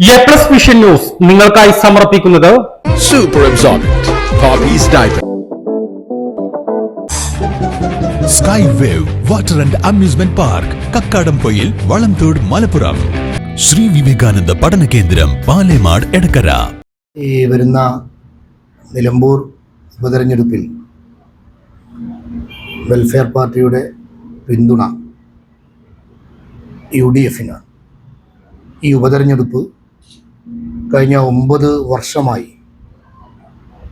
A plus vision news നിങ്ങൾക്കായി സമർപ്പിക്കുന്നത് Super absorbent. Poppy's diaper. Sky wave water and amusement park Kakkadampoyil Valamthode Malappuram Sree Vivekananda പഠന കേന്ദ്രം പാലേമാട് എടക്കര ഈ വരുന്ന നിലമ്പൂർ ഉപതെരഞ്ഞെടുപ്പിൽ വെൽഫെയർ പാർട്ടിയുടെ പിന്തുണ യു ഡി എഫിനാണ് ഈ ഉപതെരഞ്ഞെടുപ്പ് കഴിഞ്ഞ ഒമ്പത് വർഷമായി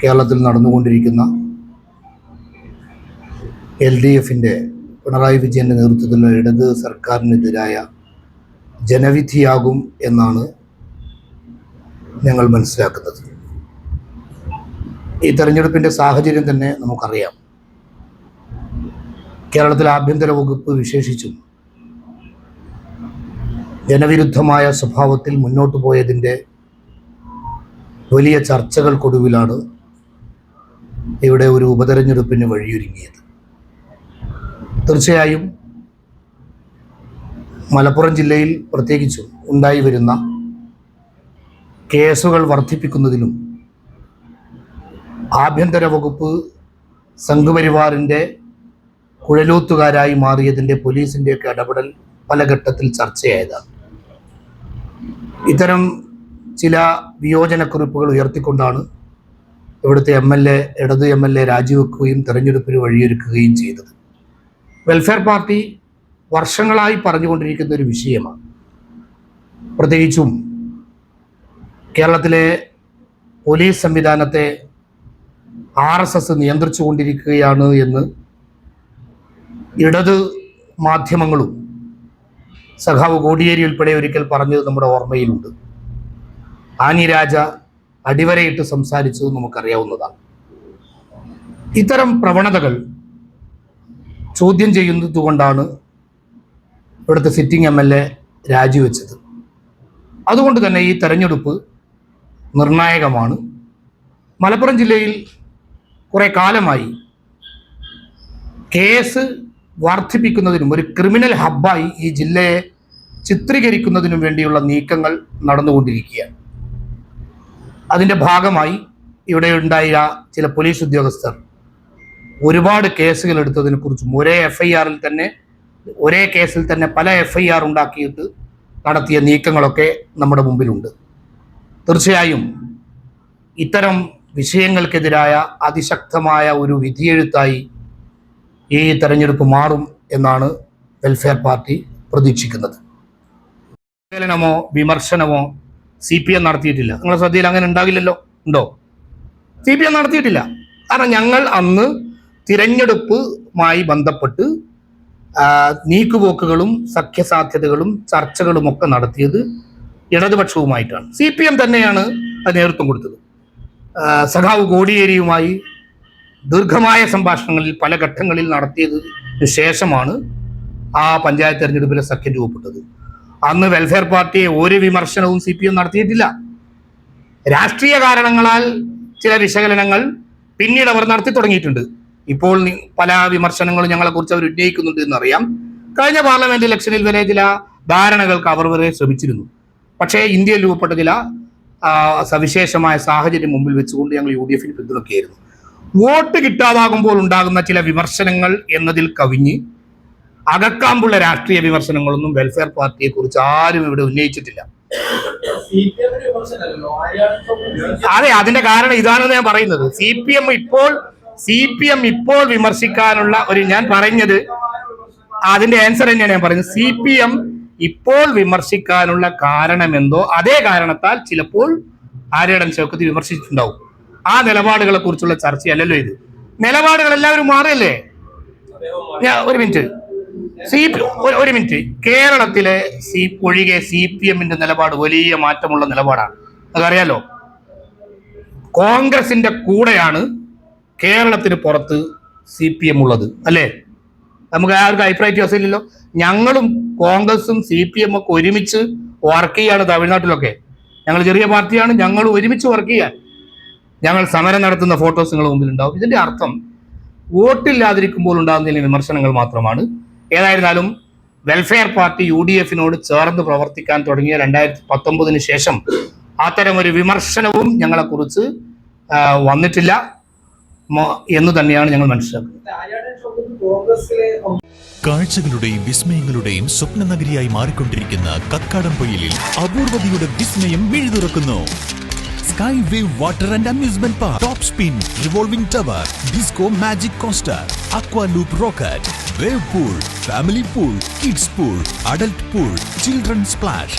കേരളത്തിൽ നടന്നുകൊണ്ടിരിക്കുന്ന എൽ ഡി എഫിന്റെ പിണറായി വിജയന്റെ നേതൃത്വത്തിലുള്ള ഇടത് സർക്കാരിനെതിരായ ജനവിധിയാകും എന്നാണ് ഞങ്ങൾ മനസ്സിലാക്കുന്നത്. ഈ തെരഞ്ഞെടുപ്പിന്റെ സാഹചര്യം തന്നെ നമുക്കറിയാം. കേരളത്തിലെ ആഭ്യന്തര വകുപ്പ് വിശേഷിച്ചും ജനവിരുദ്ധമായ സ്വഭാവത്തിൽ മുന്നോട്ട് പോയതിന്റെ വലിയ ചർച്ചകൾക്കൊടുവിലാണ് ഇവിടെ ഒരു ഉപതെരഞ്ഞെടുപ്പിന് വഴിയൊരുങ്ങിയത്. തീർച്ചയായും മലപ്പുറം ജില്ലയിൽ പ്രത്യേകിച്ചും ഉണ്ടായി വരുന്ന കേസുകൾ വർദ്ധിപ്പിക്കുന്നതിലും ആഭ്യന്തര വകുപ്പ് സംഘപരിവാറിന്റെ കുഴലൂത്തുകാരായി മാറിയതിന്റെ പോലീസിന്റെയൊക്കെ ഇടപെടൽ പല ഘട്ടത്തിൽ ചർച്ചയായതാണ്. ഇത്തരം ചില വിയോജനക്കുറിപ്പുകൾ ഉയർത്തിക്കൊണ്ടാണ് ഇവിടുത്തെ എം എൽ എ ഇടത് എം എൽ എ രാജിവെക്കുകയും തെരഞ്ഞെടുപ്പിന് വഴിയൊരുക്കുകയും ചെയ്തത്. വെൽഫെയർ പാർട്ടി വർഷങ്ങളായി പറഞ്ഞുകൊണ്ടിരിക്കുന്ന ഒരു വിഷയമാണ്. പ്രത്യേകിച്ചും കേരളത്തിലെ പോലീസ് സംവിധാനത്തെ ആർ എസ് എസ് നിയന്ത്രിച്ചു കൊണ്ടിരിക്കുകയാണ് എന്ന് ഇടത് മാധ്യമങ്ങളും സഖാവ് കോടിയേരി ഉൾപ്പെടെ ഒരിക്കൽ പറഞ്ഞത് നമ്മുടെ ഓർമ്മയിലുണ്ട്. ആനി രാജ അടിവരയിട്ട് സംസാരിച്ചത് നമുക്കറിയാവുന്നതാണ്. ഇത്തരം പ്രവണതകൾ ചോദ്യം ചെയ്യുന്നത് കൊണ്ടാണ് ഇവിടുത്തെ സിറ്റിംഗ് എം എൽ എ രാജിവെച്ചത്. അതുകൊണ്ട് തന്നെ ഈ തെരഞ്ഞെടുപ്പ് നിർണായകമാണ്. മലപ്പുറം ജില്ലയിൽ കുറേ കാലമായി കേസ് വർദ്ധിപ്പിക്കുന്നതിനും ഒരു ക്രിമിനൽ ഹബ്ബായി ഈ ജില്ലയെ ചിത്രീകരിക്കുന്നതിനും വേണ്ടിയുള്ള നീക്കങ്ങൾ നടന്നുകൊണ്ടിരിക്കുകയാണ്. അതിന്റെ ഭാഗമായി ഇവിടെ ഉണ്ടായ ചില പോലീസ് ഉദ്യോഗസ്ഥർ ഒരുപാട് കേസുകൾ എടുത്തതിനെ കുറിച്ചും ഒരേ എഫ് ഐ ആറിൽ തന്നെ ഒരേ കേസിൽ തന്നെ പല എഫ് ഐ ആർ ഉണ്ടാക്കിയിട്ട് നടത്തിയ നീക്കങ്ങളൊക്കെ നമ്മുടെ മുമ്പിലുണ്ട്. തീർച്ചയായും ഇത്തരം വിഷയങ്ങൾക്കെതിരായ അതിശക്തമായ ഒരു വിധിയെഴുത്തായി ഈ തെരഞ്ഞെടുപ്പ് മാറും എന്നാണ് വെൽഫെയർ പാർട്ടി പ്രതീക്ഷിക്കുന്നത്. വിമർശനമോ സി പി എം നടത്തിയിട്ടില്ല. നിങ്ങളുടെ ശ്രദ്ധയിൽ അങ്ങനെ ഉണ്ടാകില്ലല്ലോ? ഉണ്ടോ? സി പി എം നടത്തിയിട്ടില്ല. കാരണം ഞങ്ങൾ അന്ന് തിരഞ്ഞെടുപ്പുമായി ബന്ധപ്പെട്ട് നീക്കുപോക്കുകളും സഖ്യസാധ്യതകളും ചർച്ചകളും ഒക്കെ നടത്തിയത് ഇടതുപക്ഷവുമായിട്ടാണ്. സി പി എം തന്നെയാണ് അത് നേതൃത്വം കൊടുത്തത്. സഖാവ് കോടിയേരിയുമായി ദീർഘമായ സംഭാഷണങ്ങളിൽ പല ഘട്ടങ്ങളിൽ നടത്തിയതിനു ശേഷമാണ് ആ പഞ്ചായത്ത് തെരഞ്ഞെടുപ്പിലെ സഖ്യം രൂപപ്പെട്ടത്. അന്ന് വെൽഫെയർ പാർട്ടിയെ ഒരു വിമർശനവും സി പി എം നടത്തിയിട്ടില്ല. രാഷ്ട്രീയ കാരണങ്ങളാൽ ചില വിശകലനങ്ങൾ പിന്നീട് അവർ നടത്തി തുടങ്ങിയിട്ടുണ്ട്. ഇപ്പോൾ പല വിമർശനങ്ങളും ഞങ്ങളെക്കുറിച്ച് അവർ ഉന്നയിക്കുന്നുണ്ട് എന്നറിയാം. കഴിഞ്ഞ പാർലമെന്റ് ഇലക്ഷനിൽ വരെ ചില ധാരണകൾക്ക് അവർ വരെ ശ്രമിച്ചിരുന്നു. പക്ഷേ ഇന്ത്യയിൽ രൂപപ്പെട്ട ചില സവിശേഷമായ സാഹചര്യം മുമ്പിൽ വെച്ചുകൊണ്ട് ഞങ്ങൾ യു ഡി എഫിന് പിന്തുണക്കുകയായിരുന്നു വോട്ട് കിട്ടാതാകുമ്പോൾ ഉണ്ടാകുന്ന ചില വിമർശനങ്ങൾ എന്നതിൽ കവിഞ്ഞ് അകക്കാമ്പുള്ള രാഷ്ട്രീയ വിമർശനങ്ങളൊന്നും വെൽഫെയർ പാർട്ടിയെ കുറിച്ച് ആരും ഇവിടെ ഉന്നയിച്ചിട്ടില്ല. അതെ അതിന്റെ കാരണം ഇതാണെന്ന് ഞാൻ പറയുന്നത്. സി പി എം ഇപ്പോൾ സി പി എം ഇപ്പോൾ വിമർശിക്കാനുള്ള ഒരു ഞാൻ പറഞ്ഞത് അതിന്റെ ആൻസർ തന്നെയാണ് ഞാൻ പറയുന്നത്. സി പി എം ഇപ്പോൾ വിമർശിക്കാനുള്ള കാരണം എന്തോ അതേ കാരണത്താൽ ചിലപ്പോൾ ആര്യടൻ ചോക്കത്തിൽ വിമർശിച്ചിട്ടുണ്ടാവും. ആ നിലപാടുകളെ കുറിച്ചുള്ള ചർച്ചയല്ലല്ലോ ഇത്. നിലപാടുകൾ എല്ലാവരും മാറിയല്ലേ? ഞാൻ ഒരു മിനിറ്റ് സി ഒരു- ഒരു മിനിറ്റ്. കേരളത്തിലെ സി ഒഴികെ സി പി എമ്മിന്റെ നിലപാട് വലിയ മാറ്റമുള്ള നിലപാടാണ്. അതറിയാലോ? കോൺഗ്രസിന്റെ കൂടെയാണ് കേരളത്തിന് പുറത്ത് സി പി എം ഉള്ളത്. അല്ലേ? നമുക്ക് ആർക്കും അഭിപ്രായ വ്യത്യാസമില്ലല്ലോ ഞങ്ങളും കോൺഗ്രസും സി പി എം ഒക്കെ ഒരുമിച്ച് വർക്ക് ചെയ്യാണ് തമിഴ്നാട്ടിലൊക്കെ. ഞങ്ങൾ ചെറിയ പാർട്ടിയാണ് ഞങ്ങൾ ഒരുമിച്ച് വർക്ക് ചെയ്യാൻ. ഞങ്ങൾ സമരം നടത്തുന്ന ഫോട്ടോസ് നിങ്ങൾ മുമ്പിൽ ഉണ്ടാവും ഇതിന്റെ അർത്ഥം വോട്ടില്ലാതിരിക്കുമ്പോൾ ഉണ്ടാകുന്ന വിമർശനങ്ങൾ മാത്രമാണ്. ഏതായിരുന്നാലും വെൽഫെയർ പാർട്ടി യു ഡി എഫിനോട് ചേർന്ന് പ്രവർത്തിക്കാൻ തുടങ്ങിയ രണ്ടായിരത്തി പത്തൊമ്പതിന് ശേഷം അത്തരമൊരു വിമർശനവും ഞങ്ങളെക്കുറിച്ച് വന്നിട്ടില്ല. എന്ന് തന്നെയാണ് ഞങ്ങൾ മനസ്സിലാക്കുന്നത്. കാഴ്ചകളുടെയും വിസ്മയങ്ങളുടെയും സ്വപ്ന നഗരിയായി മാറിക്കൊണ്ടിരിക്കുന്ന കക്കാടം പൊയിലിൽ അപൂർവതയുടെ വിസ്മയം മിഴുതുറക്കുന്നു. Skywave Water and Amusement Park, Top Spin, Revolving Tower, Disco Magic Coaster, Aqua Loop Rocket, Wave Pool, Family Pool, Kids Pool, Adult Pool, Children's Splash,